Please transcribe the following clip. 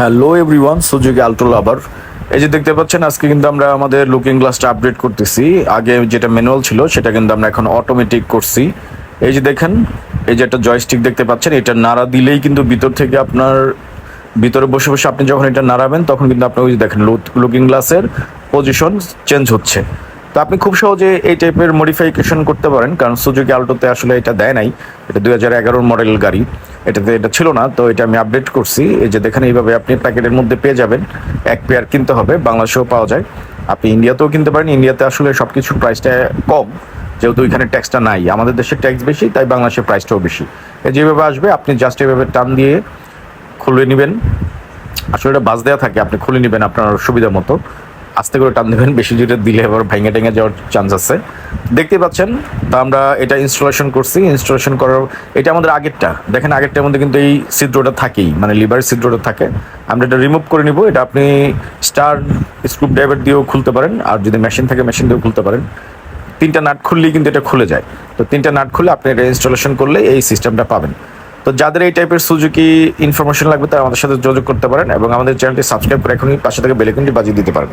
Hello everyone Suzuki Alto lover. এই যে দেখতে পাচ্ছেন, আজকে কিন্তু আমরা আমাদের লুকিং গ্লাসটা আপডেট করতেছি। আগে যেটা ম্যানুয়াল ছিল, সেটা কিন্তু আমরা এখন অটোমেটিক করছি। এই যে দেখেন, এই যে একটা জয়স্টিক দেখতে পাচ্ছেন, এটা নাড়া দিলেই কিন্তু ভিতর থেকে আপনার, ভিতরে বসে বসে আপনি যখন এটা নাড়াবেন, তখন কিন্তু আপনি ওই যে দেখেন লুকিং গ্লাসের পজিশন চেঞ্জ হচ্ছে। তো আপনি খুব সহজে এই টাইপের মডিফিকেশন করতে পারেন, কারণ সুজুকি আল্টোতে আসলে এটা দেয় নাই। এটা দুই হাজার এগারোর মডেল গাড়ি। এটাতে এটা ছিল না, তো এটা আমি আপডেট করছি। এই যে দেখেন, এইভাবে আপনি প্যাকেটের মধ্যে পেয়ে যাবেন। এক পেয়ার কিনতে হবে, বাংলাদেশেও পাওয়া যায়। আপনি ইন্ডিয়াতেও কিনতে পারেন। ইন্ডিয়াতে আসলে সব কিছুর প্রাইসটা কম, যেহেতু ওইখানে ট্যাক্সটা নাই। আমাদের দেশে ট্যাক্স বেশি, তাই বাংলাদেশের প্রাইসটাও বেশি। যেভাবে আসবে, আপনি জাস্ট এভাবে টান দিয়ে খুলে নেবেন। আসলে এটা বাস দেওয়া থাকে, আপনি খুলে নেবেন আপনার সুবিধা মতো। আস্তে করে টান দেবেন, বেশি জোরে দিলে আবার ভেঙে টেঙে যাওয়ার চান্স আছে। দেখতে পাচ্ছেন, তা আমরা এটা ইনস্টলেশন করছি ইনস্টলেশন করার এটা আমাদের আগেরটা। দেখেন আগেরটার মধ্যে কিন্তু এই ছিদ্রটা থাকেই মানে লিভার ছিদ্রটা থাকে। আমরা এটা রিমুভ করে নিব, এটা আপনি স্টার স্ক্রু ড্রাইভার দিয়েও খুলতে পারেন, আর যদি মেশিন থাকে মেশিন দিয়েও খুলতে পারেন। তিনটা নাট খুললেই কিন্তু এটা খুলে যায়। তো তিনটা নাট খুলে আপনি এটা ইনস্টলেশন করলে এই সিস্টেমটা পাবেন। তো যাদের এই টাইপের সুজুকি ইনফরমেশন লাগবে, তারা আমাদের সাথে যোগাযোগ করতে পারেন এবং আমাদের চ্যানেলটি সাবস্ক্রাইব করে এখনই পাশে থেকে বেলেকুনটি বাজিয়ে দিতে পারেন।